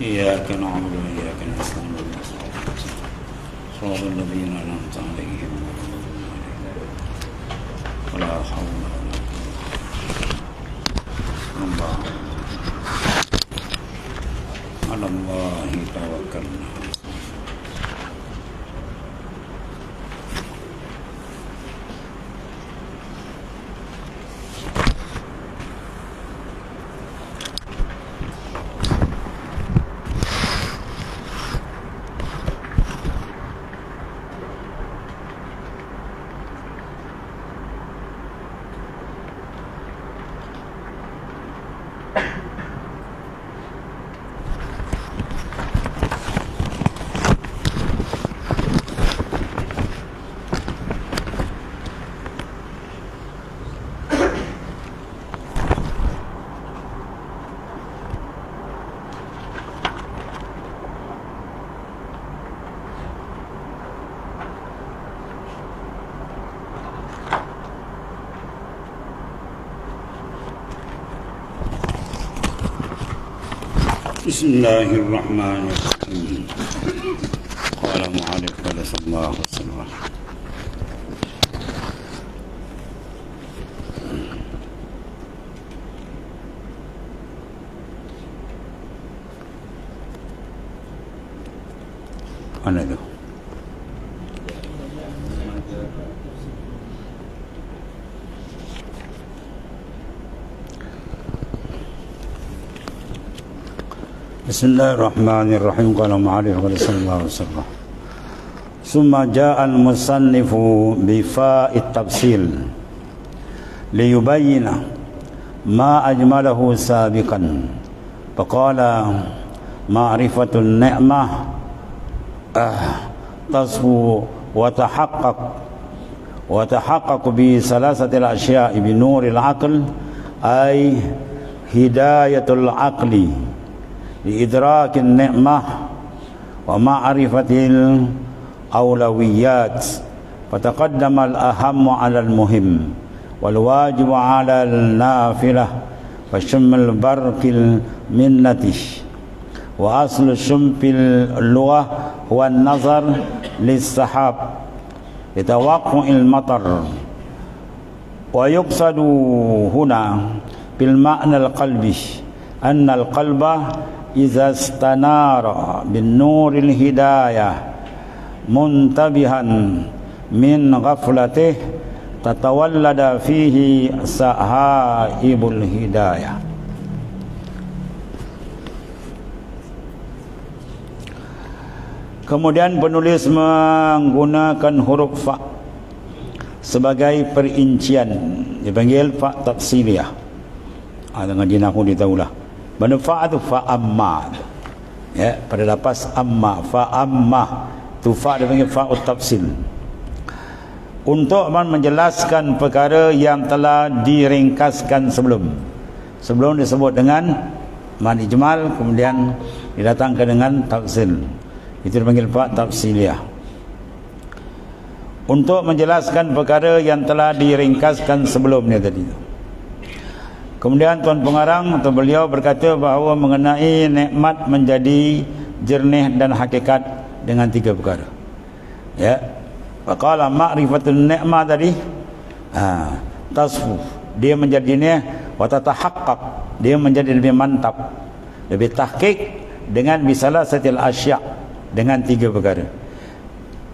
إياك نعبد وإياك نستعين. صراط الذين أنعمت عليهم ولا حول ولا قوة الله على الله توكلنا. بسم الله الرحمن الرحيم. قال معالج فلس الله وسلم أنا له. بسم الله الرحمن الرحيم قال معالي صلى الله عليه وسلم ثم جاء المصنف بفاء التفصيل ليبين ما أجمله سابقا فقال معرفة النعمة تصفو وتحقق وتحقق بثلاثة الأشياء بنور العقل أي هداية العقل لإدراك النعمة ومعرفة الأولويات فتقدم الأهم على المهم والواجب على النافلة فشم البرق المنة وأصل الشم في اللغة هو النظر للسحاب لتوقع المطر. ويقصد هنا بالمعنى القلبي أن القلب إذا استنار بالنور الهداية منتبها من غفلته تتولد فيه سهائب الهداية Kemudian penulis menggunakan huruf fa sebagai perincian dipanggil fa tafsiliyah. Ah dengan jin aku ditahulah. Mana fa tu fa amma. Ya, pada lapas amma fa amma tu fa dia panggil fa tafsil. Untuk menjelaskan perkara yang telah diringkaskan sebelum. Sebelum disebut dengan man ijmal kemudian didatangkan dengan tafsil. Itu dipanggil fa tafsiliyah. Untuk menjelaskan perkara yang telah diringkaskan sebelumnya tadi. Kemudian Tuan Pengarang atau beliau berkata bahawa mengenai nikmat menjadi jernih dan hakikat dengan tiga perkara. Ya. Faqala ma'rifatul nikmat tadi ha, tasfu dia menjadi jernih wa tatahaqqaq dia menjadi lebih mantap lebih tahqiq dengan bisalah setil asya dengan tiga perkara.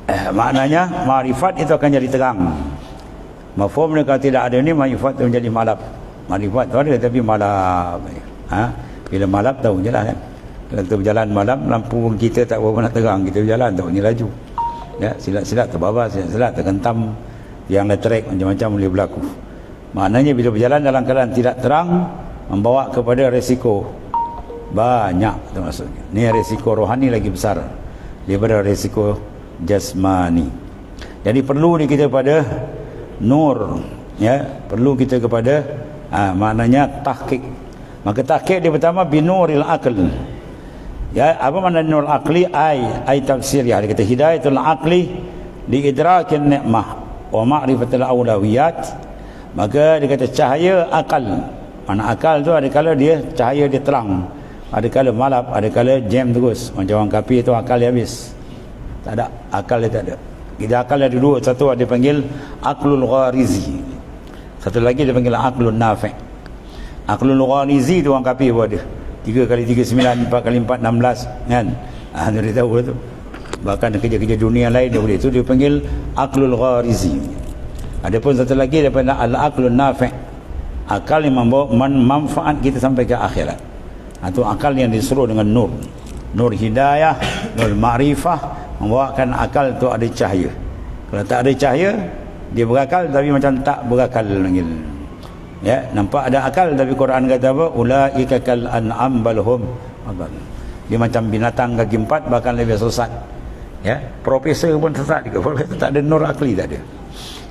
Eh, maknanya ma'rifat itu akan jadi terang. Mafhum kalau tidak ada ini ma'rifat menjadi malap. Marifat tu ada tapi malam. Ha? Bila malam tahu je lah kan. Kalau kita berjalan malam, lampu kita tak berapa nak terang. Kita berjalan tahu ni laju. Ya, silat-silat terbabas, silat-silat tergentam. Yang letrik macam-macam boleh berlaku. Maknanya bila berjalan dalam keadaan tidak terang, membawa kepada resiko. Banyak tu maksudnya. Ni resiko rohani lagi besar. Daripada resiko jasmani. Jadi perlu ni kita pada nur. Ya, perlu kita kepada ha, maknanya tahqiq. Maka tahqiq dia pertama binuril aql. Ya apa makna nur aqli? Ai ai tafsir. Ya dia kata hidayatul aqli li idrakin nikmah wa ma'rifatil awlawiyat. Maka dia kata cahaya akal mana akal tu ada kala dia cahaya dia terang. Ada kala malap ada kala jam terus. Macam orang kapi tu akal dia habis. Tak ada akal dia tak ada. Kita akal ada dua satu ada panggil aklul gharizi satu lagi dia panggil aklul nafi' aklul gharizi tu orang kapi pun ada 3 kali 3 9 4 kali 4 16 kan? Ah dia tahu tu. Bahkan kerja-kerja dunia lain dia boleh. Tu dia panggil aklul gharizi adapun satu lagi daripada al aklun nafi. Akal yang membawa manfaat kita sampai ke akhirat. Atau ha, akal yang disuruh dengan nur. Nur hidayah nur ma'rifah. Membawakan akal tu ada cahaya. Kalau tak ada cahaya dia berakal tapi macam tak berakal lagi ya nampak ada akal tapi Quran kata apa? Ulaika kal an'am balhum. Dia macam binatang kaki empat bahkan lebih sesat. Ya profesor pun sesat juga. Profesor tak ada nur akli tak ada.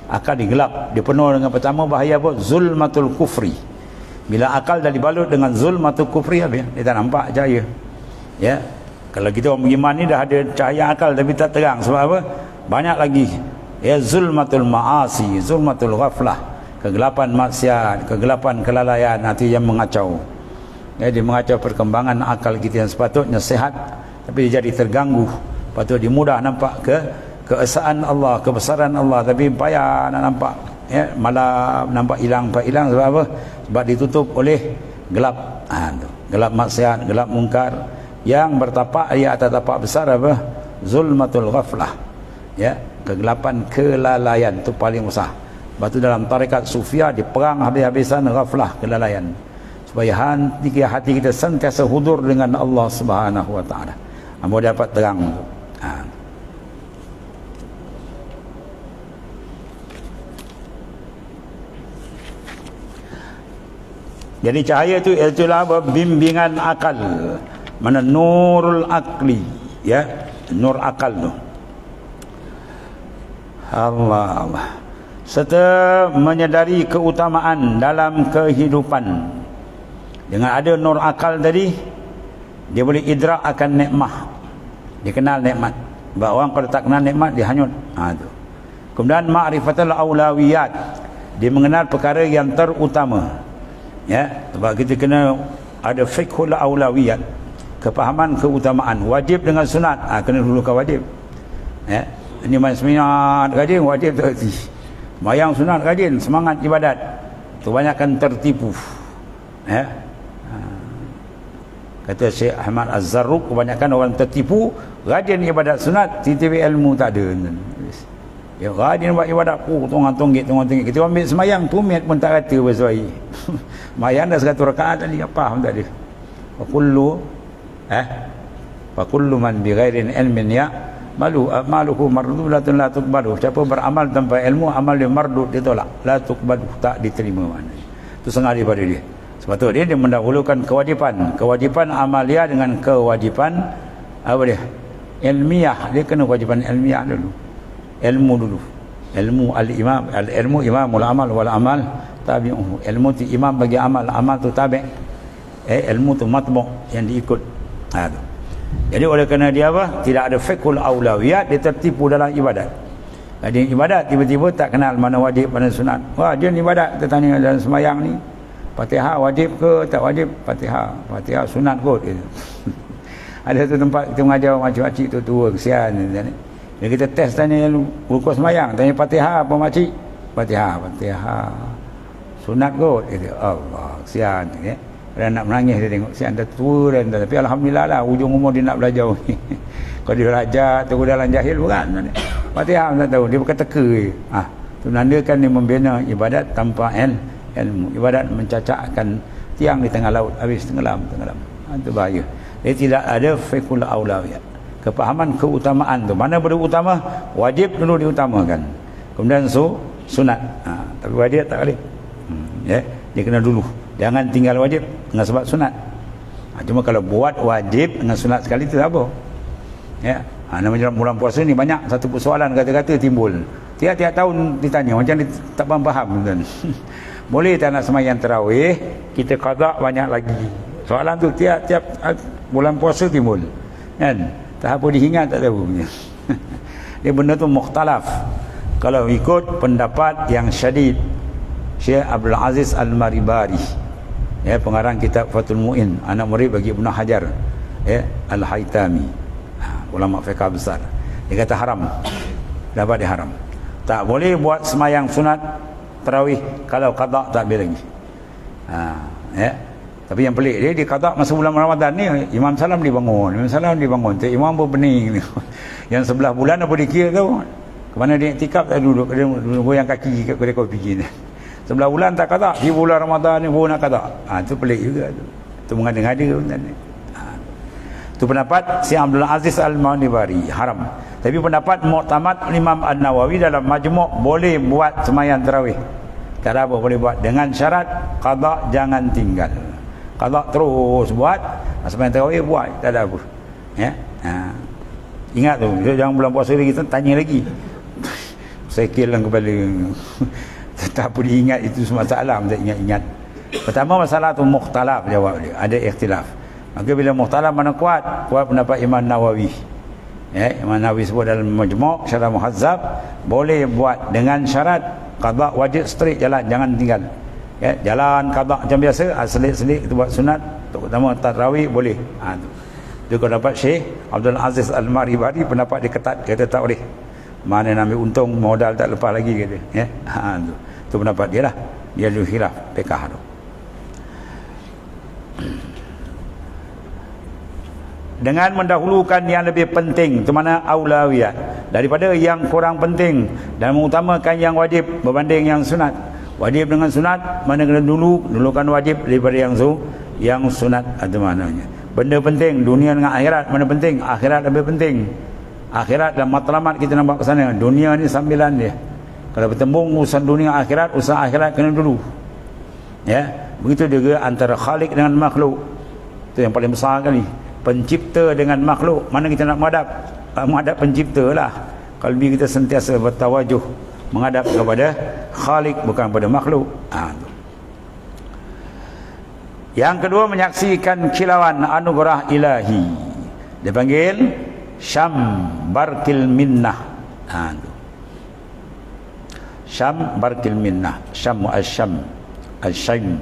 Akal digelap. Dia penuh dengan pertama bahaya apa? Zulmatul kufri. Bila akal dah dibalut dengan zulmatul kufri apa dia tak nampak cahaya. Ya kalau kita orang beriman ni dah ada cahaya akal tapi tak terang. Sebab apa? Banyak lagi ya zulmatul maasi zulmatul ghaflah kegelapan maksiat kegelapan kelalaian hati yang mengacau ya dia mengacau perkembangan akal kita yang sepatutnya sehat tapi dia jadi terganggu Lepas tu dia mudah nampak ke keesaan Allah, kebesaran Allah tapi payah nak nampak ya malah nampak hilang pak hilang sebab apa? Sebab ditutup oleh gelap. Ha, tu. gelap maksiat, gelap mungkar yang bertapak ia atas tapak besar apa? Zulmatul ghaflah. Ya, kegelapan kelalaian tu paling besar. Sebab tu dalam tarekat sufia diperang habis-habisan ghaflah kelalaian. Supaya hati, hati kita sentiasa hudur dengan Allah Subhanahu wa taala. Amo dapat terang. Ha. Jadi cahaya itu itulah bimbingan akal. Mana nurul akli, ya, nur akal tu. Allah. Allah. Serta menyedari keutamaan dalam kehidupan. Dengan ada nur akal tadi, dia boleh idrak akan nikmah. Dia kenal nikmat. Sebab orang kalau tak kenal nikmat dia hanyut. Ha, tu. kemudian ma'rifatul awlawiyat. Dia mengenal perkara yang terutama. Ya sebab kita kena ada fiqhul awlawiyat. Kepahaman keutamaan. Wajib dengan sunat. Ha, kena dulu ke wajib. Ya ini main seminat rajin wajib terhati mayang sunat rajin semangat ibadat. Kebanyakan tertipu. Ya? Kata Syekh Ahmad Az-Zarruq kebanyakan orang tertipu rajin ibadat sunat tiba ilmu tak ada. Ya rajin buat ibadat oh tunggang tunggit tunggang tunggit kita ambil semayang tumit pun tak kata bersuai. Semayang dah seratus rakaat tadi apa pun tak ada wa kullu eh? Wa kullu man bi ghairin ilmin ya malu maluhu mardudatun la tuqbalu siapa beramal tanpa ilmu amal dia mardud ditolak la tuqbalu tak diterima mana itu sengaja daripada dia sebab tu dia, dia mendahulukan kewajipan. Kewajipan amalia dengan kewajipan apa dia? Ilmiah. Dia kena kewajipan ilmiah dulu. Ilmu dulu. Ilmu al-imam. Al-ilmu imamul amal wal amal tabi'uhu. Ilmu tu imam bagi amal. Amal tu tabi' eh, ilmu tu matbu' yang diikut. Ha, tu. Jadi oleh kerana dia apa? Tidak ada fiqhul awlawiyat. Dia tertipu dalam ibadat. Jadi ibadat tiba-tiba tak kenal mana wajib mana sunat. Wah dia ni ibadat. Tanya dalam semayang ni. Fatihah wajib ke tak wajib? Fatihah. Fatihah sunat kot. Ada satu tempat kita mengajar makcik-makcik tu tua kesian. Jadi kita test tanya rukun semayang. Tanya Fatihah apa makcik? Fatihah. Fatihah. Sunat kot. Kata, Allah kesian. Ya. Dan nak menangis dia tengok. Kesian dah tua dan. Tapi Alhamdulillah lah. Ujung umur dia nak belajar. Kalau dia belajar tu dalam jahil bukan. Fatihah tak tahu. Dia bukan teka. Ah, tu nandakan dia membina ibadat tanpa ilmu ilmu ibadat mencacakkan tiang di tengah laut habis tenggelam tenggelam itu bahaya dia tidak ada fiqhul aulawiyat kepahaman keutamaan tu mana boleh utama wajib dulu diutamakan kemudian su sunat ha, tapi wajib tak boleh hmm, ya dia kena dulu jangan tinggal wajib dengan sebab sunat. Ha, cuma kalau buat wajib dengan sunat sekali itu apa. Ya. Ha, namanya bulan puasa ni banyak satu persoalan kata-kata timbul. Tiap-tiap tahun ditanya macam dia tak faham-faham kan boleh tak nak semayang terawih? Kita qada banyak lagi. Soalan tu tiap-tiap bulan puasa timbul. Kan? Tak apa diingat tak tahu. Dia benda tu mukhtalaf. Kalau ikut pendapat yang syadid Syekh Abdul Aziz Al-Maribari ya pengarang kitab Fathul Muin anak murid bagi Ibnu Hajar. Ya Al-Haitami ha, ulama fiqh besar. Dia kata haram. Dapat diharam tak boleh buat semayang sunat tarawih kalau qada tak boleh lagi. Ha, ya. Tapi yang pelik dia dia kata masa bulan Ramadan ni Imam Salam dibangun Imam Salam dibangun. Tu Imam pun pening yang sebelah bulan apa dikira tu? Ke mana dia tikap tak duduk dia duduk yang kaki kat kedai kopi ni sebelah bulan tak kata. Di bulan Ramadan ni pun nak kata. Ha, tu pelik juga tu. Tu mengada-ngada benda ni. Ha. tu pendapat si Abdul Aziz Al-Manibari. Haram. Tapi pendapat Mu'tamad Imam An-Nawawi dalam majmuk boleh buat semayan terawih. Tak apa boleh buat. Dengan syarat qada jangan tinggal. Qada terus buat. Semayan terawih buat. Tak ada apa. Ya? Ha. ingat tu. Jangan bulan puasa lagi tanya lagi. Saya kira kepala tak apa diingat itu semua masalah. Tak ingat-ingat. Pertama masalah tu mukhtalaf jawab dia. Ada ikhtilaf. Maka bila mukhtalaf mana kuat? Kuat pendapat Imam Nawawi. Ya Imam Nawawi sebut dalam majmu' syarah muhazzab boleh buat dengan syarat qada wajib straight jalan jangan tinggal. Ya jalan qada macam biasa ah, selit-selit itu buat sunat terutama tarawih boleh. Ha tu. Dia kalau dapat Syekh Abdul Aziz Al-Maribari pendapat dia ketat kata tak boleh. Mana nak ambil untung modal tak lepas lagi kata ya. Ha tu itu pendapat dia lah. Dia ada khilaf pekah tu. Dengan mendahulukan yang lebih penting itu mana aulawiyat. Daripada yang kurang penting dan mengutamakan yang wajib berbanding yang sunat. Wajib dengan sunat mana kena dulu dulukan wajib daripada yang su yang sunat itu maknanya. Benda penting dunia dengan akhirat mana penting? Akhirat lebih penting. Akhirat dan matlamat kita nampak ke sana dunia ni sambilan dia kalau bertembung urusan dunia akhirat urusan akhirat kena dulu. Ya? Begitu juga antara khalik dengan makhluk. Itu yang paling besar kali. Pencipta dengan makhluk. Mana kita nak menghadap? Menghadap pencipta lah. Kalbi kita sentiasa bertawajuh menghadap kepada khalik bukan pada makhluk. Ha. yang kedua menyaksikan kilauan anugerah ilahi. Dia panggil syam barkil minnah ha. Syam barkil minnah Syam al-syam Al-syam.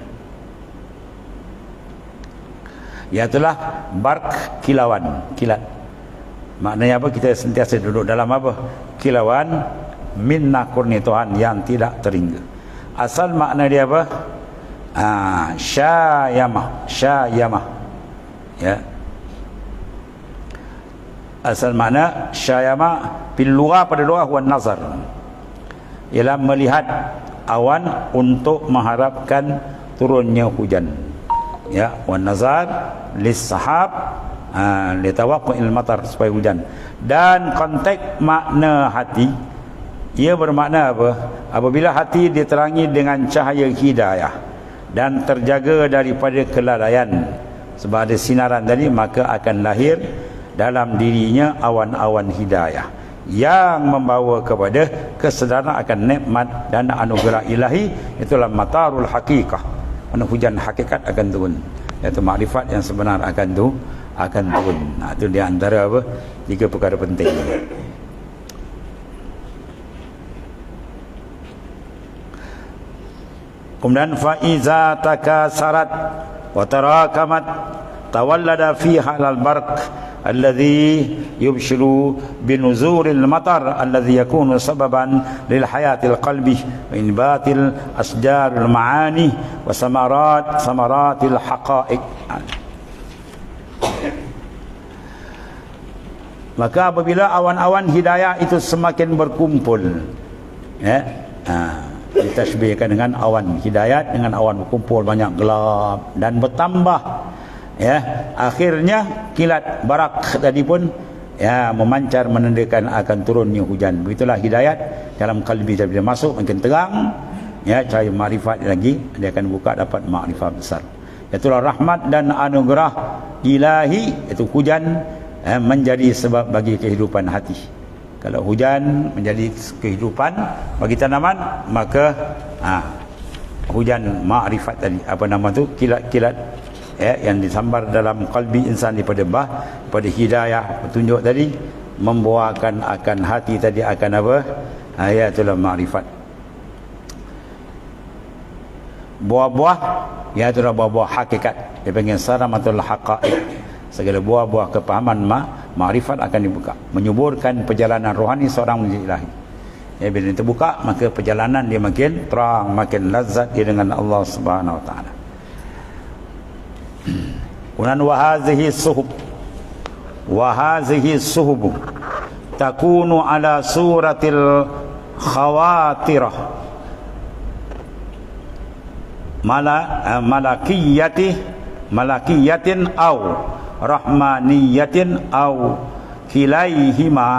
Iaitulah bark kilauan. Kilat Maknanya apa? Kita sentiasa duduk dalam apa? Kilauan Minnah kurni Tuhan yang tidak terhingga Asal makna dia apa? Ah, syayamah Syayamah Ya. Asal makna Syayamah Bil lughah pada lughah Wan nazar ialah melihat awan untuk mengharapkan turunnya hujan. Ya wan nazar lis sahab ha, tawaqqu'il matar supaya hujan. Dan konteks makna hati ia bermakna apa? Apabila hati diterangi dengan cahaya hidayah dan terjaga daripada kelalaian sebab ada sinaran tadi maka akan lahir dalam dirinya awan-awan hidayah yang membawa kepada kesedaran akan nikmat dan anugerah ilahi. Itulah matarul hakikah mana hujan hakikat akan turun. Iaitu makrifat yang sebenar akan tu akan turun. Nah, itu di antara apa? Tiga perkara penting. Kemudian faiza takasarat wa tarakamat tawallada fiha alladhi yubshiru binuzuril matar alladhi yakunu sababan lil hayatil qalbi wa inbatil asjarul maani wa samarat samaratil haqa'iq maka apabila awan-awan hidayah itu semakin berkumpul ya ha ditasbihkan dengan awan hidayat dengan awan berkumpul banyak gelap dan bertambah ya akhirnya kilat barak tadi pun ya memancar menandakan akan turunnya hujan. Begitulah hidayat dalam kalbi bila masuk makin terang ya cahaya makrifat lagi dia akan buka dapat makrifat besar. Itulah rahmat dan anugerah ilahi itu hujan eh, menjadi sebab bagi kehidupan hati. Kalau hujan menjadi kehidupan bagi tanaman maka ha, hujan makrifat tadi. Apa nama tu? Kilat-kilat ya, yang disambar dalam kalbi insan daripada bah pada hidayah petunjuk tadi membuahkan akan hati tadi akan apa? Ayatul ma'rifat. Buah-buah iaitu buah-buah hakikat. Dia panggil saramatul haqaiq. Segala buah-buah kepahaman ma makrifat akan dibuka. Menyuburkan perjalanan rohani seorang menuju ilahi. Ya, bila terbuka maka perjalanan dia makin terang makin lazat dia dengan Allah Subhanahu wa taala ونن وهذه الصحب وهذه الصحب تكون على صورة الخواطر. ملكية ملكية أو رحمانية أو كليهما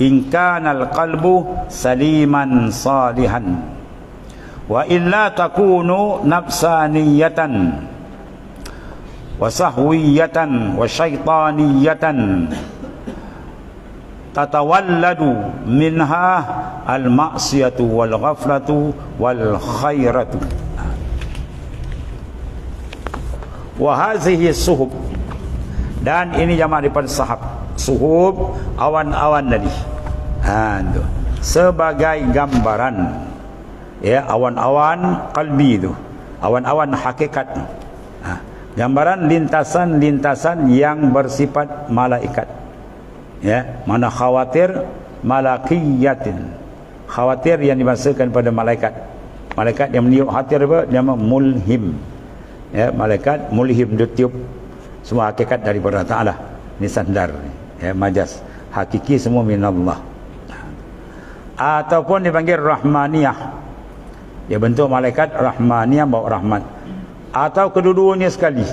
إن كان القلب سليما صالحا. وإلا تكون نفسانية wasahwiyatan wasyaitaniyatan tatawalladu minha al-ma'siyatu wal ghaflatu wal khairatu wa hazihi suhub dan ini jamaah daripada sahab. suhub awan-awan tadi. Ha tu sebagai gambaran. Ya awan-awan kalbi tu awan-awan hakikat. ha gambaran lintasan-lintasan yang bersifat malaikat. Ya mana khawatir malakiyatin. Khawatir yang dimaksudkan pada malaikat. Malaikat yang meniup khawatir apa? Nama mulhim. Ya malaikat mulhim dia tiup semua hakikat daripada taala. Ni sandar ya majas. Hakiki semua minallah. Ataupun dipanggil rahmaniyah. Dia bentuk malaikat rahmaniyah bawa rahmat atau kedua-duanya sekali.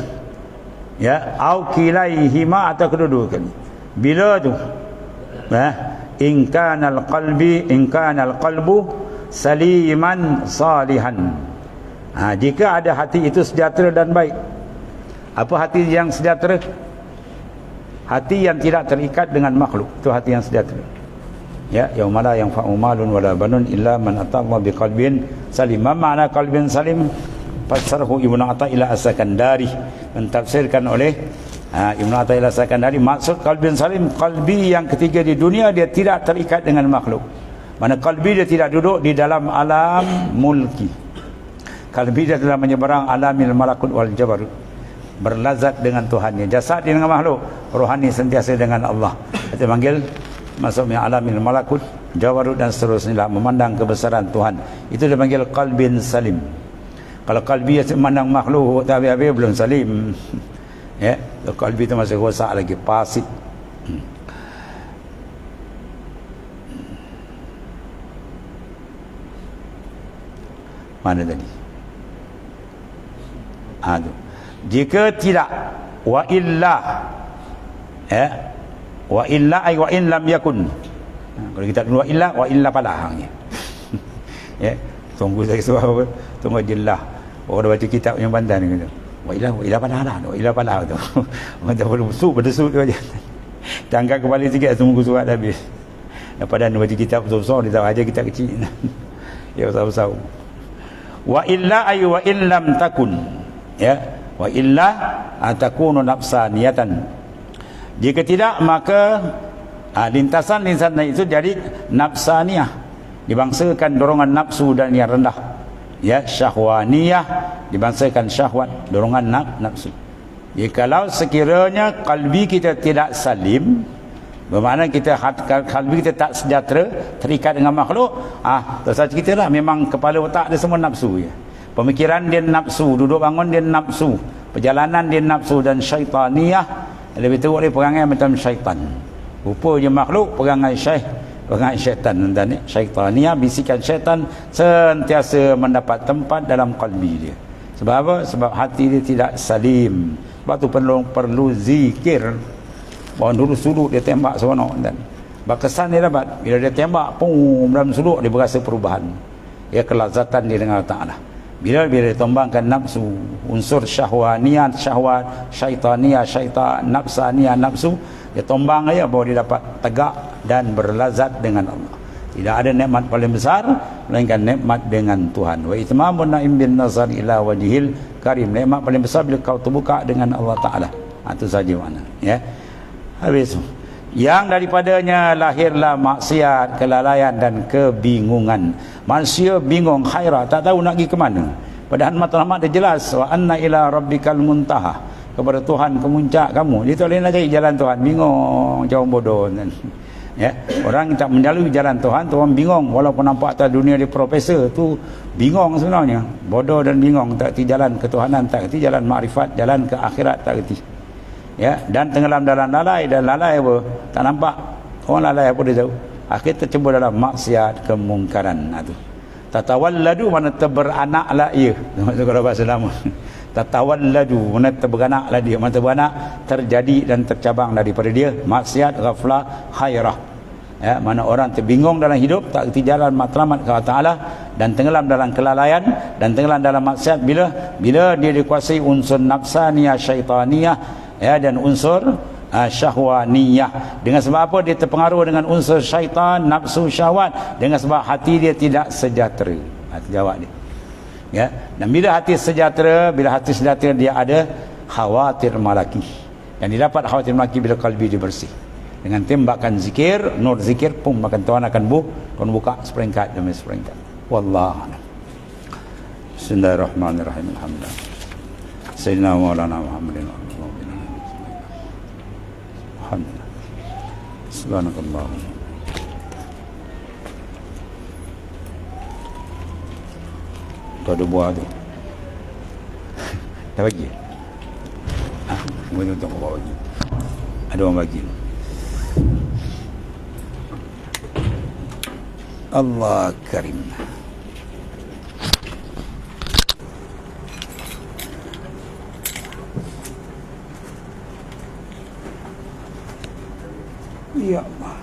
Ya au kilaihima atau kedua-duanya bila tu? Ya in kana alqalbi in kana alqalbu saliman salihan. Ha, jika ada hati itu sejahtera dan baik. Apa hati yang sejahtera? Hati yang tidak terikat dengan makhluk. Itu hati yang sejahtera. Ya yaumala yang fa'umalun wala banun illa man atallah biqalbin salim ma makna qalbin salim fasarhu Ibnu Athaillah As-Sakandari. Mentafsirkan oleh ha, Ibnu Athaillah As-Sakandari. Maksud kalbin salim kalbi yang ketiga di dunia dia tidak terikat dengan makhluk. Mana kalbi dia tidak duduk di dalam alam mulki. Kalbi dia telah menyeberang alamil malakut wal jabarut berlazat dengan Tuhannya jasad dia dengan makhluk. Rohani sentiasa dengan Allah. Kita panggil masuknya alamil malakut jawarut dan seterusnya memandang kebesaran Tuhan. Itu dia panggil kalbin salim kalau kalbi memandang makhluk tak habis-habis belum salim. Ya kalbi itu masih rosak lagi pasit. Mana tadi? Aduh. jika tidak wa illa ya wa illa ay wa in lam yakun. Kalau kita wa illa wa illa pala ya tunggu saya suruh apa? Tunggu jelah orang baca kitab yang bandan ni kata wa ilah wa ilah panah dah wa ilah panah tu. Macam perlu su berdesu tu aja tangkap kembali sikit tunggu surat habis. Daripada nak baca kitab besar-besar dia tahu aja kitab kecil. Ya besar-besar. Wa illa ay wa illam takun. Ya wa illa atakunu nafsaniyatan. Jika tidak maka ha, lintasan-lintasan itu jadi nafsaniyah dibangsakan dorongan nafsu dan yang rendah ya syahwaniyah. Dibangsakan syahwat dorongan naf, nafsu. Ya, kalau sekiranya kalbi kita tidak salim bermakna kita kalbi kita tak sejahtera terikat dengan makhluk ah terus kita lah. Memang kepala otak dia semua nafsu ya. Pemikiran dia nafsu duduk bangun dia nafsu perjalanan dia nafsu dan syaitaniyah. Lebih teruk dia perangai macam syaitan. Rupanya makhluk perangai syaitan perangai syaitan dan syaitania bisikan syaitan sentiasa mendapat tempat dalam kalbi dia. Sebab apa? sebab hati dia tidak salim. Sebab tu perlu perlu zikir. Bahawa dulu suluk dia tembak seronok dan berkesan dia dapat. Bila dia tembak pum dalam suluk dia berasa perubahan. Ya kelazatan dia dengan Allah Ta'ala bila bila ditombangkan nafsu unsur syahwaniyah syahwat syaitania syaitan nafsaniyah nafsu dia tombang aja bahawa dia dapat tegak dan berlazat dengan Allah. Tidak ada nikmat paling besar melainkan nikmat dengan Tuhan. Wa itmamun na'im bin nazar ila wajhil karim. Nikmat paling besar bila kau terbuka dengan Allah Ta'ala. Ha, itu saja mana ya. Habis yang daripadanya lahirlah maksiat kelalaian dan kebingungan. Manusia bingung khairah tak tahu nak pergi ke mana. Padahal matlamat dia jelas wa anna ila rabbikal muntaha. Kepada Tuhan kemuncak kamu. Dia tak boleh nak cari jalan Tuhan. Bingung jauh bodoh kan. Ya orang tak melalui jalan Tuhan Tuhan bingung. Walaupun nampak atas dunia dia profesor tu bingung sebenarnya. Bodoh dan bingung tak kerti jalan ketuhanan tak kerti jalan makrifat jalan ke akhirat tak kerti ya dan tenggelam dalam lalai dan lalai apa? Tak nampak. Orang lalai apa dia tahu? Akhir tercebur dalam maksiat kemungkaran. Nah, tu. Tatawalladu mana teberanaklah ia. Maksud kalau bahasa lama. Tatawalladu mana terberanak dia. Mana terberanak terjadi dan tercabang daripada dia. Maksiat ghaflah khairah. Ya mana orang terbingung dalam hidup tak kerti jalan matlamat ke Taala dan tenggelam dalam kelalaian dan tenggelam dalam maksiat bila? Bila dia dikuasai unsur nafsaniyah syaitaniyah ya dan unsur uh, syahwaniyah. Dengan sebab apa dia terpengaruh dengan unsur syaitan nafsu syahwat? Dengan sebab hati dia tidak sejahtera. Ha, jawab dia ya dan bila hati sejahtera bila hati sejahtera dia ada khawatir malaki. Yang didapat khawatir malaki bila kalbi dia bersih. Dengan tembakan zikir nur zikir pun makan Tuhan akan bu kon buka seperingkat demi seperingkat. Wallah. Bismillahirrahmanirrahim. Alhamdulillah. Sayyidina Maulana Muhammadin Alhamdulillah Subhanakallahumma tu ada buah tu. Dah bagi? Ha? mungkin untuk bawa bagi. Ada orang bagi? Allah Karim Ya Allah